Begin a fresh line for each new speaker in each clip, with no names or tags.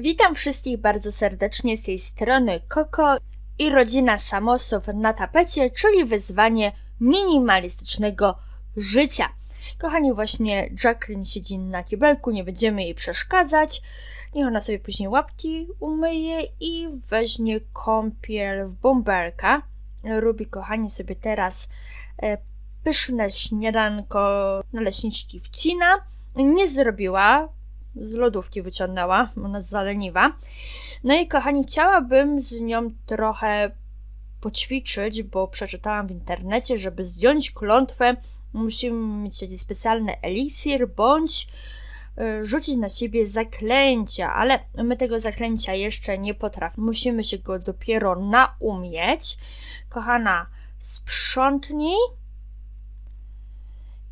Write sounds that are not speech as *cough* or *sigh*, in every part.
Witam wszystkich bardzo serdecznie z tej strony Koko i rodzina Samosów na tapecie, czyli wyzwanie minimalistycznego życia. Kochani, właśnie Jacqueline siedzi na kibelku, nie będziemy jej przeszkadzać. Niech ona sobie później łapki umyje i weźmie kąpiel w bąbelka. Rubi, kochani, sobie teraz e, pyszne śniadanko naleśniczki wcina. Nie zrobiła, z lodówki wyciągnęła, ona jest zaleniwa. No i kochani, chciałabym z nią trochę poćwiczyć, bo przeczytałam w internecie, żeby zdjąć klątwę, musimy mieć jakiś specjalny eliksir, bądź y, rzucić na siebie zaklęcia, ale my tego zaklęcia jeszcze nie potrafimy. Musimy się go dopiero naumieć. Kochana, sprzątnij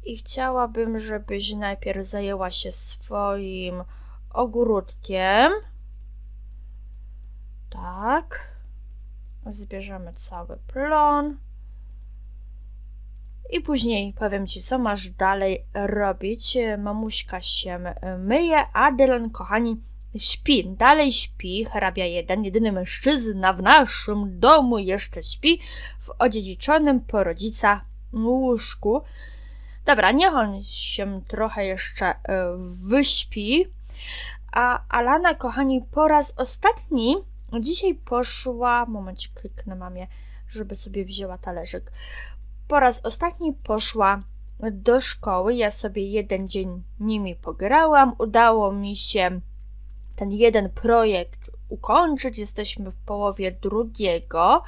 i chciałabym, żebyś najpierw zajęła się swoim ogródkiem. Tak. Zbierzemy cały plon. I później powiem Ci, co masz dalej robić. Mamuśka się myje, a Dylan, kochani, śpi. Dalej śpi. Hrabia jeden, jedyny mężczyzna w naszym domu jeszcze śpi w odziedziczonym po rodzicach łóżku. Dobra, niech on się trochę jeszcze e, wyśpi. A Alana, kochani, po raz ostatni dzisiaj poszła. Momencie, kliknę mamie, żeby sobie wzięła talerzyk. Po raz ostatni poszła do szkoły. Ja sobie jeden dzień nimi pograłam. Udało mi się ten jeden projekt ukończyć. Jesteśmy w połowie drugiego.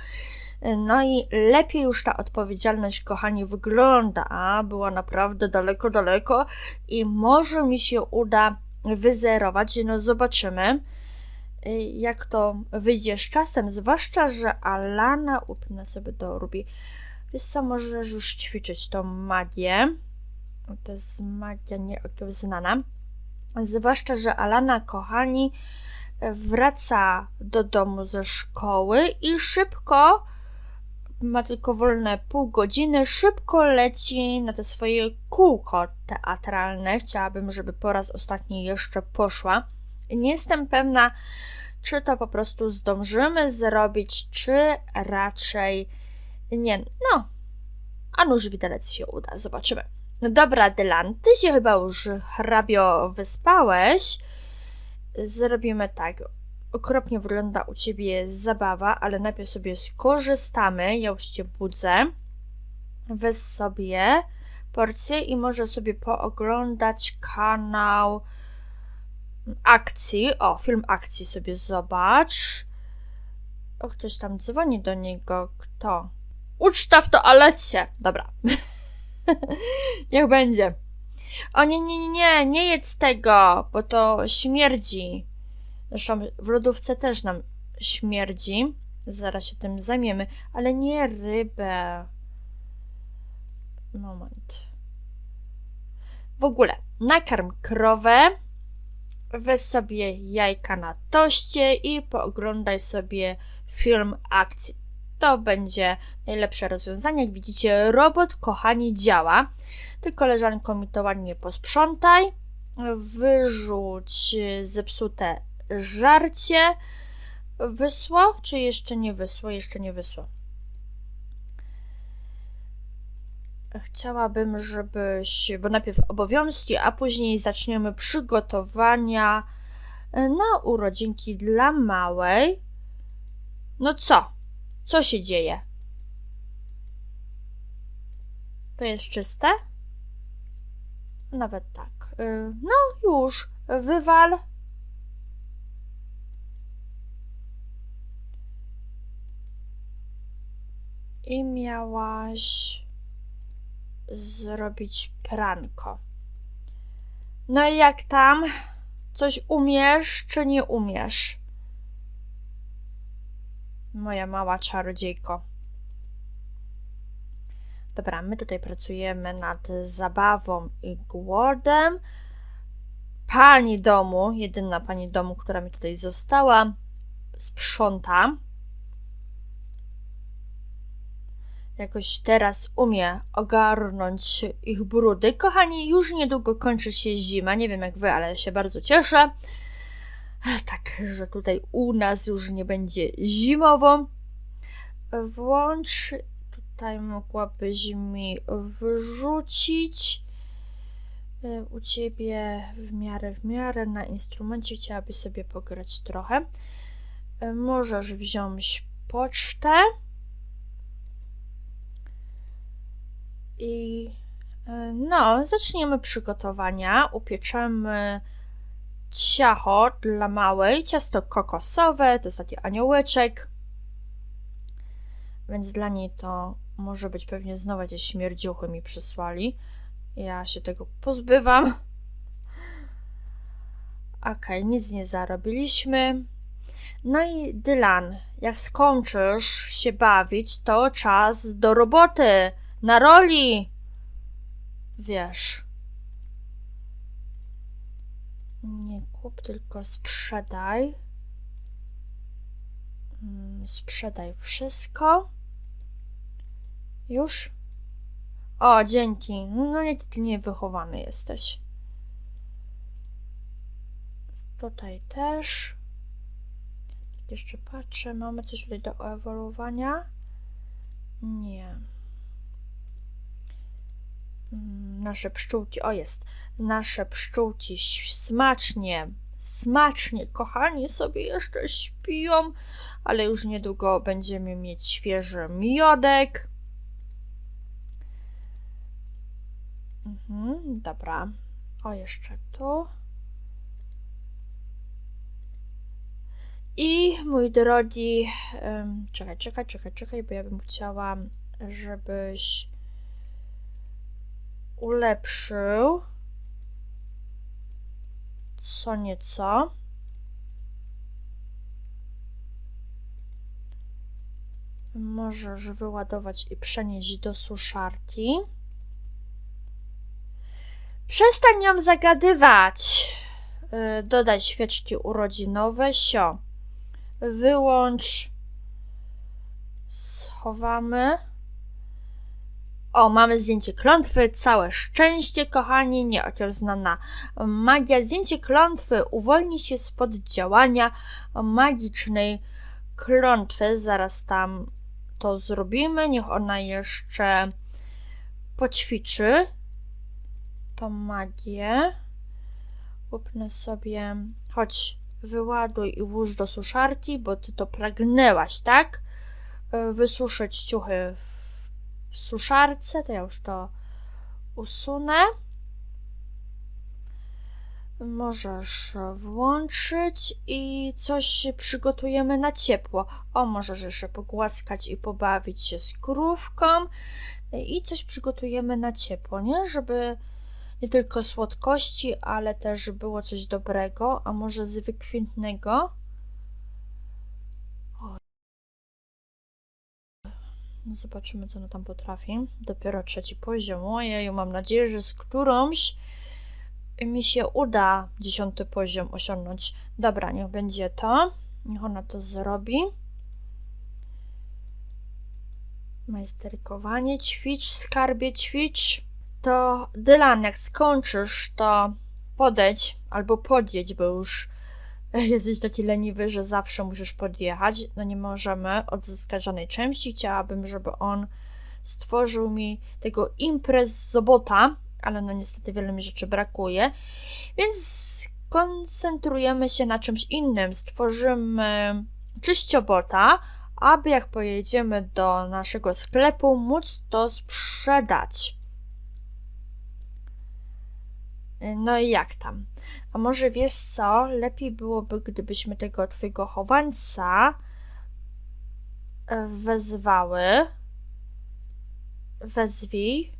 No i lepiej już ta odpowiedzialność, kochani, wygląda, a była naprawdę daleko, daleko i może mi się uda wyzerować. No zobaczymy, y, jak to wyjdzie z czasem, zwłaszcza, że Alana, upnę sobie do Rubi, wiesz co, możesz już ćwiczyć tą magię. To jest magia nieokiełznana. Zwłaszcza, że Alana, kochani, wraca do domu ze szkoły i szybko ma tylko wolne pół godziny, szybko leci na te swoje kółko teatralne. Chciałabym, żeby po raz ostatni jeszcze poszła. Nie jestem pewna, czy to po prostu zdążymy zrobić, czy raczej nie. No, a nuż widelec się uda, zobaczymy. Dobra, Dylan, ty się chyba już hrabio wyspałeś. Zrobimy tak okropnie wygląda u ciebie zabawa, ale najpierw sobie skorzystamy. Ja już cię budzę. Weź sobie porcję i może sobie pooglądać kanał akcji. O, film akcji sobie zobacz. O, ktoś tam dzwoni do niego. Kto? Uczta w toalecie. Dobra. *laughs* Niech będzie. O nie, nie, nie, nie, jedz tego, bo to śmierdzi. Zresztą w lodówce też nam śmierdzi. Zaraz się tym zajmiemy, ale nie rybę. Moment. W ogóle, nakarm krowę, weź sobie jajka na toście i pooglądaj sobie film akcji. To będzie najlepsze rozwiązanie. Jak widzicie, robot, kochani, działa. Ty, koleżanko, mi to ładnie posprzątaj. Wyrzuć zepsute żarcie wysło, czy jeszcze nie wysło? Jeszcze nie wysło. Chciałabym, żebyś, bo najpierw obowiązki, a później zaczniemy przygotowania na urodzinki dla małej. No co? Co się dzieje? To jest czyste? Nawet tak. Y, no już, wywal i miałaś zrobić pranko. No i jak tam? Coś umiesz, czy nie umiesz? Moja mała czarodziejko. Dobra, my tutaj pracujemy nad zabawą i głodem. Pani domu, jedyna pani domu, która mi tutaj została, sprząta. Jakoś teraz umie ogarnąć ich brudy. Kochani, już niedługo kończy się zima. Nie wiem jak wy, ale się bardzo cieszę. Tak, że tutaj u nas już nie będzie zimowo. Włącz. Tutaj mogłabyś mi wyrzucić. U ciebie w miarę, w miarę na instrumencie chciałabyś sobie pograć trochę. Możesz wziąć pocztę. I y, no, zaczniemy przygotowania. Upieczemy ciacho dla małej, ciasto kokosowe, to jest taki aniołeczek. Więc dla niej to może być pewnie znowu jakieś śmierdziuchy mi przysłali. Ja się tego pozbywam. Okej, nic nie zarobiliśmy. No i Dylan, jak skończysz się bawić, to czas do roboty, na roli. Wiesz. Nie kup, tylko sprzedaj. Mm, Sprzedaj wszystko. Już? O, dzięki. No jaki ty niewychowany jesteś. Tutaj też. Jeszcze patrzę, mamy coś tutaj do ewoluowania? Nie. Nasze pszczółki, o jest, nasze pszczółki smacznie, smacznie, kochani, sobie jeszcze śpią, ale już niedługo będziemy mieć świeży miodek. Mhm, dobra. O, jeszcze tu. I mój drogi, czekaj, czekaj, czekaj, czekaj, bo ja bym chciała, żebyś ulepszył co nieco. Możesz wyładować i przenieść do suszarki. Przestań ją zagadywać. Y, Dodaj świeczki urodzinowe. Sio. Wyłącz. Schowamy. O, mamy zdjęcie klątwy. Całe szczęście, kochani. Nieokiełznana magia. Zdjęcie klątwy uwolni się spod działania magicznej klątwy. Zaraz tam to zrobimy. Niech ona jeszcze poćwiczy tą magię. Upnę sobie. Chodź, wyładuj i włóż do suszarki, bo ty to pragnęłaś, tak? Y, Wysuszyć ciuchy w suszarce, to ja już to usunę. Możesz włączyć i coś przygotujemy na ciepło. O, możesz jeszcze pogłaskać i pobawić się z krówką i coś przygotujemy na ciepło, nie? Żeby nie tylko słodkości, ale też było coś dobrego, a może z wykwintnego. No zobaczymy, co ona tam potrafi. Dopiero trzeci poziom. Ojej, mam nadzieję, że z którąś mi się uda dziesiąty poziom osiągnąć. Dobra, niech będzie to. Niech ona to zrobi. Majsterkowanie, ćwicz, skarbie, ćwicz. To Dylan, jak skończysz, to podejdź albo podjedź, bo już jesteś taki leniwy, że zawsze musisz podjechać. No nie możemy odzyskać żadnej części. Chciałabym, żeby on stworzył mi tego imprez zobota, ale no niestety wiele mi rzeczy brakuje. Więc skoncentrujemy się na czymś innym. Stworzymy czyściobota, aby jak pojedziemy do naszego sklepu, móc to sprzedać. No i jak tam? A może wiesz co? Lepiej byłoby, gdybyśmy tego twojego chowańca e, wezwały. Wezwij.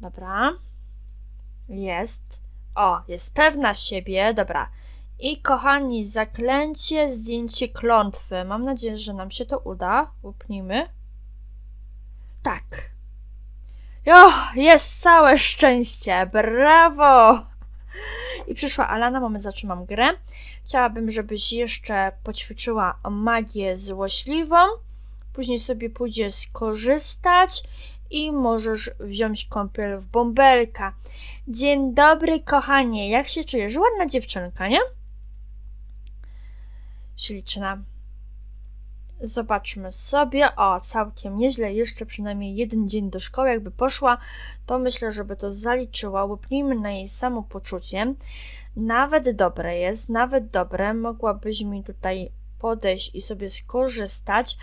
Dobra. Jest. O, jest pewna siebie. Dobra. I kochani, zaklęcie, zdjęcie klątwy. Mam nadzieję, że nam się to uda. Upnijmy. Tak. Jo, jest całe szczęście. Brawo! I przyszła Alana, moment zatrzymam grę. Chciałabym, żebyś jeszcze poćwiczyła magię złośliwą. Później sobie pójdzie skorzystać i możesz wziąć kąpiel w bąbelka. Dzień dobry, kochanie, jak się czujesz? Ładna dziewczynka, nie? Śliczna. Zobaczmy sobie. O, całkiem nieźle. Jeszcze przynajmniej jeden dzień do szkoły, jakby poszła, to myślę, żeby to zaliczyła. Łupnijmy na jej samopoczucie. Nawet dobre jest, nawet dobre. Mogłabyś mi tutaj podejść i sobie skorzystać.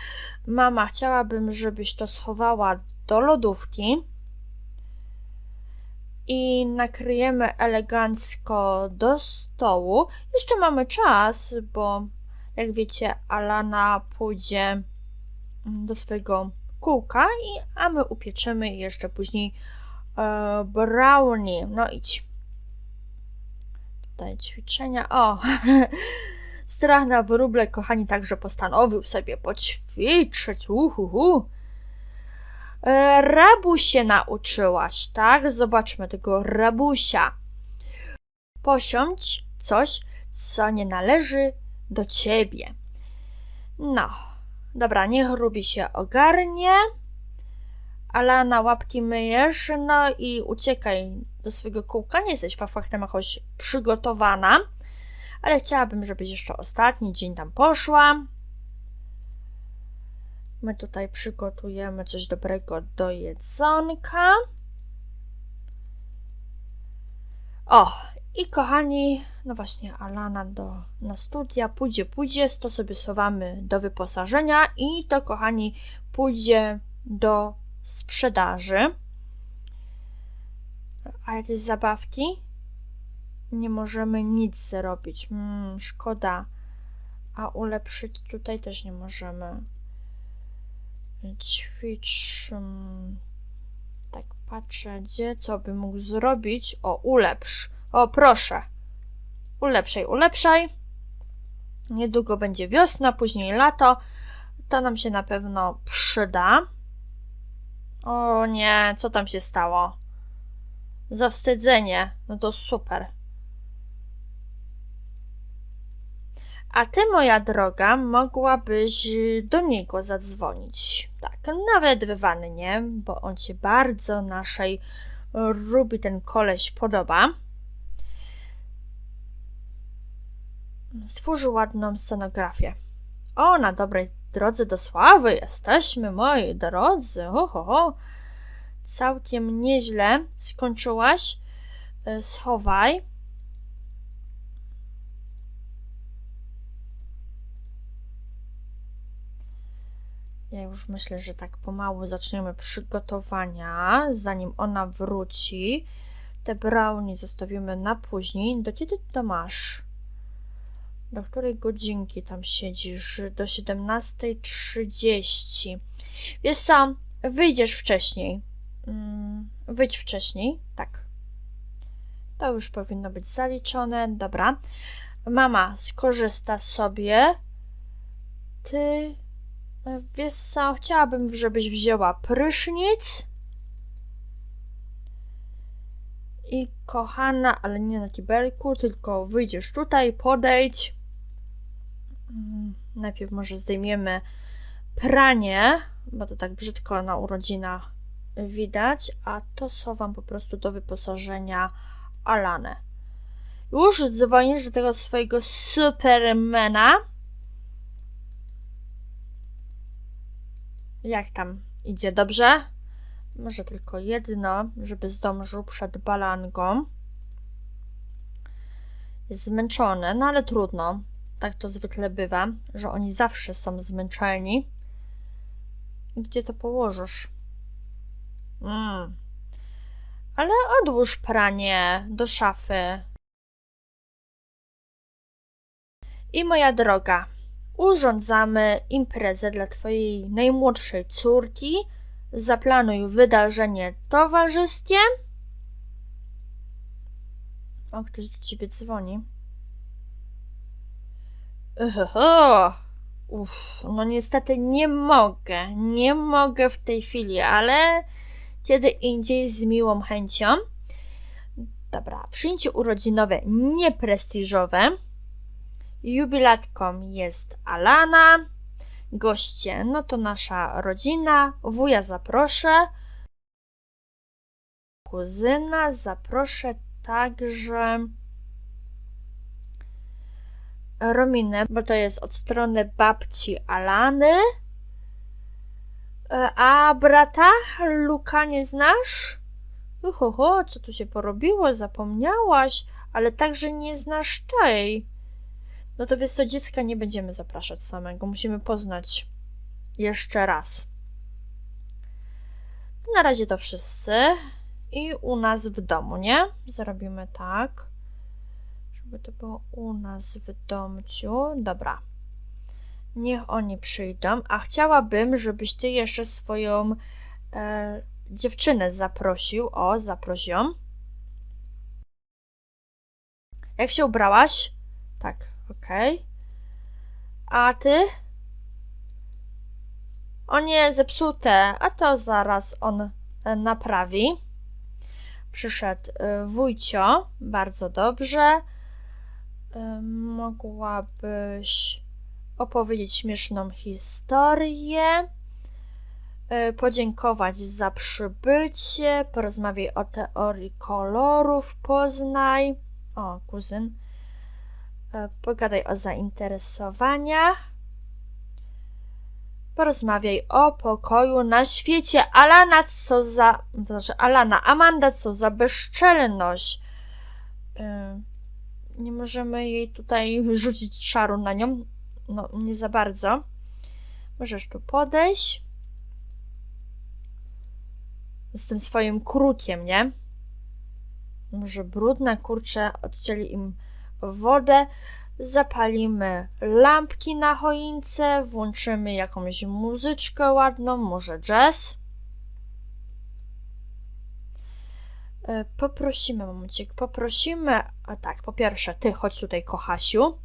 Mama, chciałabym, żebyś to schowała do lodówki i nakryjemy elegancko do stołu. Jeszcze mamy czas, bo jak wiecie, Alana pójdzie do swojego kółka, i, a my upieczemy jeszcze później e, brownie. No idź. Tutaj ćwiczenia. O! *laughs* Strach na wróble, kochani, także postanowił sobie poćwiczyć. Uhuhu. E, Rabusie nauczyłaś, tak? Zobaczmy tego rabusia. Posiądź coś, co nie należy do ciebie. No, dobra, niech Rubi się ogarnie. Alana, łapki myjesz, no i uciekaj do swojego kółka. Nie jesteś fachtem jakoś przygotowana, ale chciałabym, żebyś jeszcze ostatni dzień tam poszła. My tutaj przygotujemy coś dobrego do jedzonka. O, i kochani, no właśnie, Alana do, na studia pójdzie, pójdzie, to sobie schowamy do wyposażenia i to, kochani, pójdzie do sprzedaży. A jakieś zabawki? Nie możemy nic zrobić. Mm, szkoda. A ulepszyć tutaj też nie możemy. Ćwicz. Tak patrzę, gdzie co by mógł zrobić. O, ulepsz. O, proszę. Ulepszaj, ulepszaj. Niedługo będzie wiosna, później lato. To nam się na pewno przyda. O nie, co tam się stało? Zawstydzenie. No to super. A ty, moja droga, mogłabyś do niego zadzwonić. Tak, nawet w wannie, bo on się bardzo naszej Rubi ten koleś podoba. Stworzył ładną scenografię. O, na dobrej drodze do sławy jesteśmy, moi drodzy. Ho, ho, ho. Całkiem nieźle skończyłaś. E, Schowaj. Ja już myślę, że tak pomału zaczniemy przygotowania, zanim ona wróci. Te brownie zostawimy na później. Do kiedy to masz? Do której godzinki tam siedzisz? Do 17.30. Wiesz co, wyjdziesz wcześniej. Mm, wyjdź wcześniej, tak. To już powinno być zaliczone. Dobra. Mama skorzysta sobie. Ty Wiesz co, chciałabym, żebyś wzięła prysznic. I kochana, ale nie na kibelku, tylko wyjdziesz tutaj, podejdź. Najpierw może zdejmiemy pranie, bo to tak brzydko na urodzinach widać, a to sowam po prostu do wyposażenia Alanę. Już dzwonisz do tego swojego supermana. Jak tam idzie? Dobrze? Może tylko jedno, żeby zdążył przed balangą. Jest zmęczony, no ale trudno. Tak to zwykle bywa, że oni zawsze są zmęczeni. Gdzie to położysz? Mm. Ale odłóż pranie do szafy. I moja droga, urządzamy imprezę dla Twojej najmłodszej córki. Zaplanuj wydarzenie towarzyskie. O, ktoś do Ciebie dzwoni. Oho, Uff, no niestety nie mogę, nie mogę w tej chwili, ale kiedy indziej z miłą chęcią. Dobra, przyjęcie urodzinowe nieprestiżowe. Jubilatką jest Alana. Goście, no to nasza rodzina. Wuja zaproszę. kuzyna, zaproszę także Rominę, bo to jest od strony babci Alany. E, A brata Luka nie znasz? Uhoho, co tu się porobiło? Zapomniałaś, ale także nie znasz tej. No to wiesz co, dziecka nie będziemy zapraszać samego, musimy poznać jeszcze raz. Na razie to wszyscy. I u nas w domu, nie? Zrobimy tak, żeby to było u nas w domciu. Dobra. Niech oni przyjdą. A chciałabym, żebyś ty jeszcze swoją e, dziewczynę zaprosił. O, zaproś ją. Jak się ubrałaś? Tak, okej. A ty? O nie, zepsute. A to zaraz on e, naprawi. Przyszedł e, wujcio. Bardzo dobrze. Mogłabyś opowiedzieć śmieszną historię, e, podziękować za przybycie, porozmawiaj o teorii kolorów, poznaj. O, kuzyn. E, Pogadaj o zainteresowaniach. Porozmawiaj o pokoju na świecie. Alana, co za. To znaczy, Alana, Amanda, co za bezczelność. E, Nie możemy jej tutaj rzucić czaru na nią. No, nie za bardzo. Możesz tu podejść. Z tym swoim krukiem, nie? Może brudne, kurcze, odcięli im wodę. Zapalimy lampki na choince, włączymy jakąś muzyczkę ładną, może jazz. E, Poprosimy, momencik, poprosimy, a tak, po pierwsze, ty chodź tutaj, kochasiu.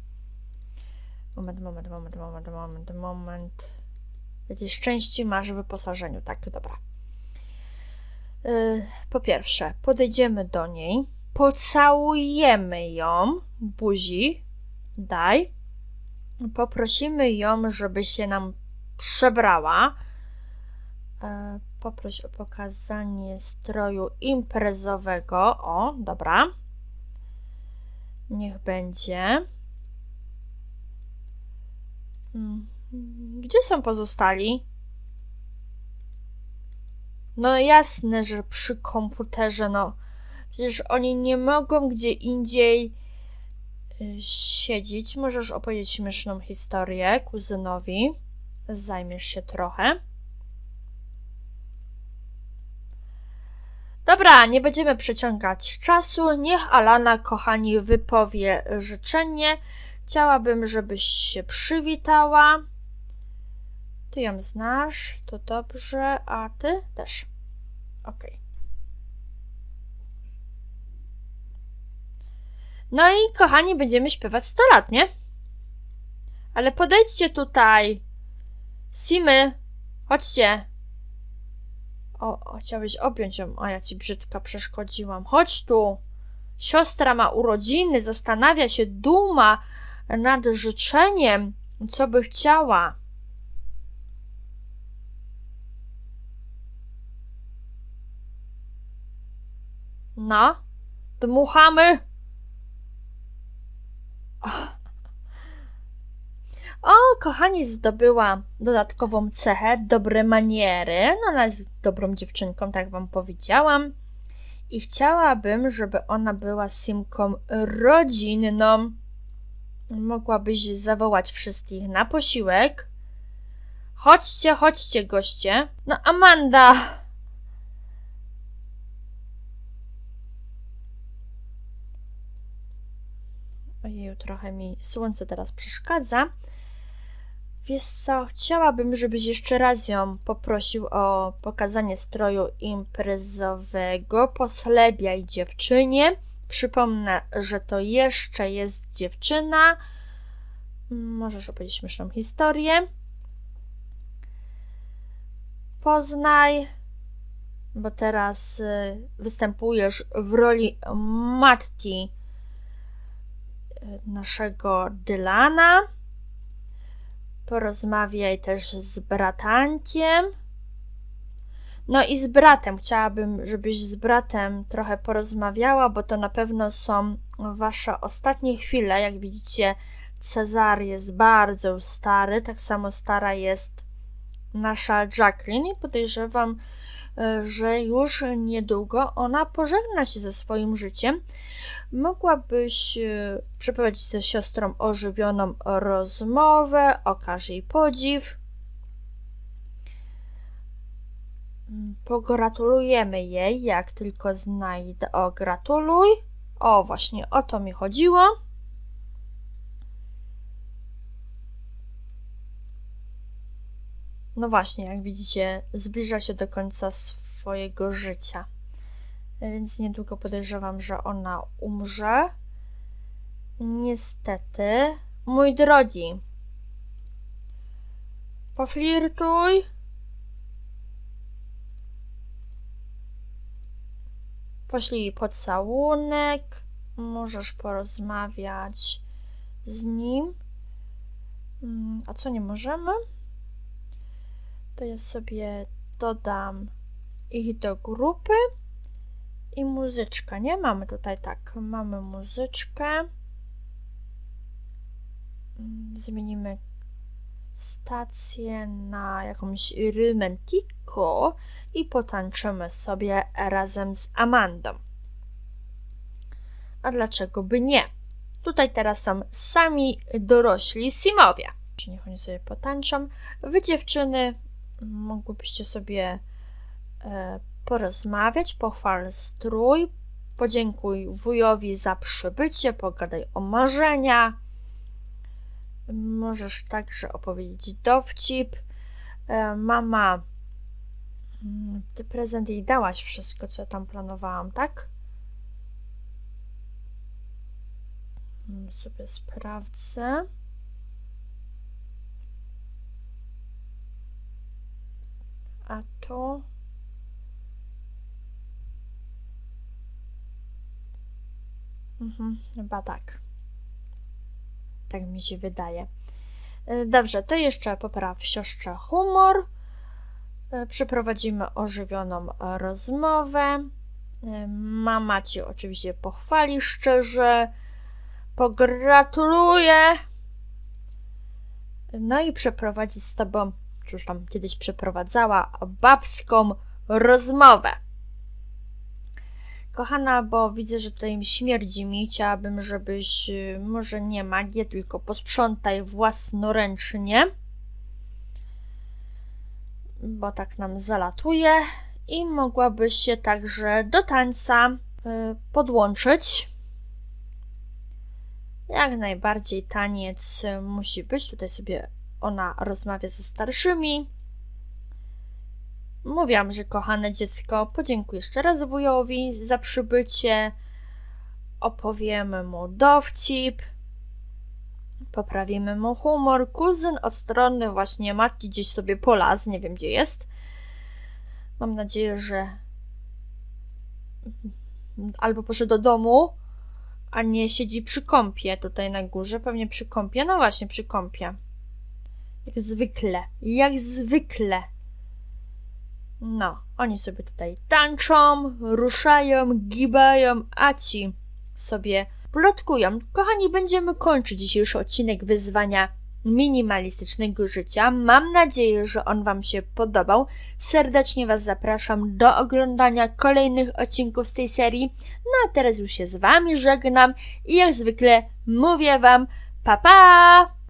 Moment, moment, moment, moment, moment, moment. Jakieś części masz w wyposażeniu, tak, dobra. Y, Po pierwsze, podejdziemy do niej, pocałujemy ją, buzi, daj. Poprosimy ją, żeby się nam przebrała. E, Poproś o pokazanie stroju imprezowego. O, dobra. Niech będzie. Mm, Gdzie są pozostali? No jasne, że przy komputerze, no. Przecież oni nie mogą gdzie indziej y, siedzieć. Możesz opowiedzieć śmieszną historię kuzynowi. Zajmiesz się trochę. Dobra, nie będziemy przeciągać czasu. Niech Alana, kochani, wypowie życzenie. Chciałabym, żebyś się przywitała. Ty ją znasz, to dobrze, a ty też. Ok. No i kochani, będziemy śpiewać 100 lat, nie? Ale podejdźcie tutaj. Simy, chodźcie. O, chciałeś objąć ją, a ja ci brzydka przeszkodziłam. Chodź tu. Siostra ma urodziny, zastanawia się, duma nad życzeniem, co by chciała. No, dmuchamy. Kochani, zdobyła dodatkową cechę, dobre maniery. No, ona jest dobrą dziewczynką, tak wam powiedziałam. I chciałabym, żeby ona była simką rodzinną. Mogłabyś zawołać wszystkich na posiłek. Chodźcie, chodźcie, goście. No, Amanda! Ojej, trochę mi słońce teraz przeszkadza. Wiesz co, chciałabym, żebyś jeszcze raz ją poprosił o pokazanie stroju imprezowego. Poslebiaj dziewczynie. Przypomnę, że to jeszcze jest dziewczyna. Możesz opowiedzieć śmieszną historię. Poznaj, bo teraz y, występujesz w roli matki y, naszego Dylana. Porozmawiaj też z bratankiem. No i z bratem. Chciałabym, żebyś z bratem trochę porozmawiała, bo to na pewno są wasze ostatnie chwile. Jak widzicie, Cezar jest bardzo stary, tak samo stara jest nasza Jacqueline i podejrzewam, e, że już niedługo ona pożegna się ze swoim życiem. Mogłabyś e, przeprowadzić ze siostrą ożywioną rozmowę, okaż jej podziw. Mm, Pogratulujemy jej, jak tylko znajdę. O, gratuluj. O, właśnie o to mi chodziło. No właśnie, jak widzicie, zbliża się do końca swojego życia. Więc niedługo podejrzewam, że ona umrze. Niestety, mój drogi, poflirtuj. Poślij pocałunek. Możesz porozmawiać z nim. Mm, A co nie możemy? To ja sobie dodam ich do grupy i muzyczka, nie? Mamy tutaj tak, mamy muzyczkę. Zmienimy stację na jakąś Rymentico i potańczymy sobie razem z Amandą. A dlaczego by nie? Tutaj teraz są sami dorośli Simowie. Niech oni sobie potańczą. Wy dziewczyny mogłybyście sobie e, porozmawiać, pochwal strój, podziękuj wujowi za przybycie, pogadaj o marzenia. Możesz także opowiedzieć dowcip. E, mama, mm, ty prezent jej dałaś wszystko, co tam planowałam, tak? Mm, Sobie sprawdzę. A tu. Mhm, chyba tak. Tak mi się wydaje. E, Dobrze, to jeszcze popraw siostrze humor. E, Przeprowadzimy ożywioną rozmowę. E, Mama ci oczywiście pochwali szczerze. Pogratuluje. No i przeprowadzi z tobą, czy już tam kiedyś przeprowadzała, babską rozmowę. Kochana, bo widzę, że tutaj mi śmierdzi mi. Chciałabym, żebyś y, może nie magię, tylko posprzątaj własnoręcznie. Bo tak nam zalatuje. I mogłabyś się także do tańca y, podłączyć. Jak najbardziej taniec musi być. Tutaj sobie ona rozmawia ze starszymi. Mówiłam, że kochane dziecko, podziękuję jeszcze raz wujowi za przybycie. Opowiemy mu dowcip. Poprawimy mu humor. Kuzyn od strony właśnie matki gdzieś sobie polaz, nie wiem gdzie jest. Mam nadzieję, że albo poszedł do domu, a nie siedzi przy kąpie tutaj na górze. Pewnie przy kąpie. No właśnie, przy kąpie. Jak zwykle. Jak zwykle. No, oni sobie tutaj tańczą, ruszają, gibają, a ci sobie plotkują. Kochani, będziemy kończyć dzisiejszy odcinek wyzwania minimalistycznego życia. Mam nadzieję, że on Wam się podobał. Serdecznie Was zapraszam do oglądania kolejnych odcinków z tej serii. No a teraz już się z Wami żegnam i jak zwykle mówię Wam pa pa!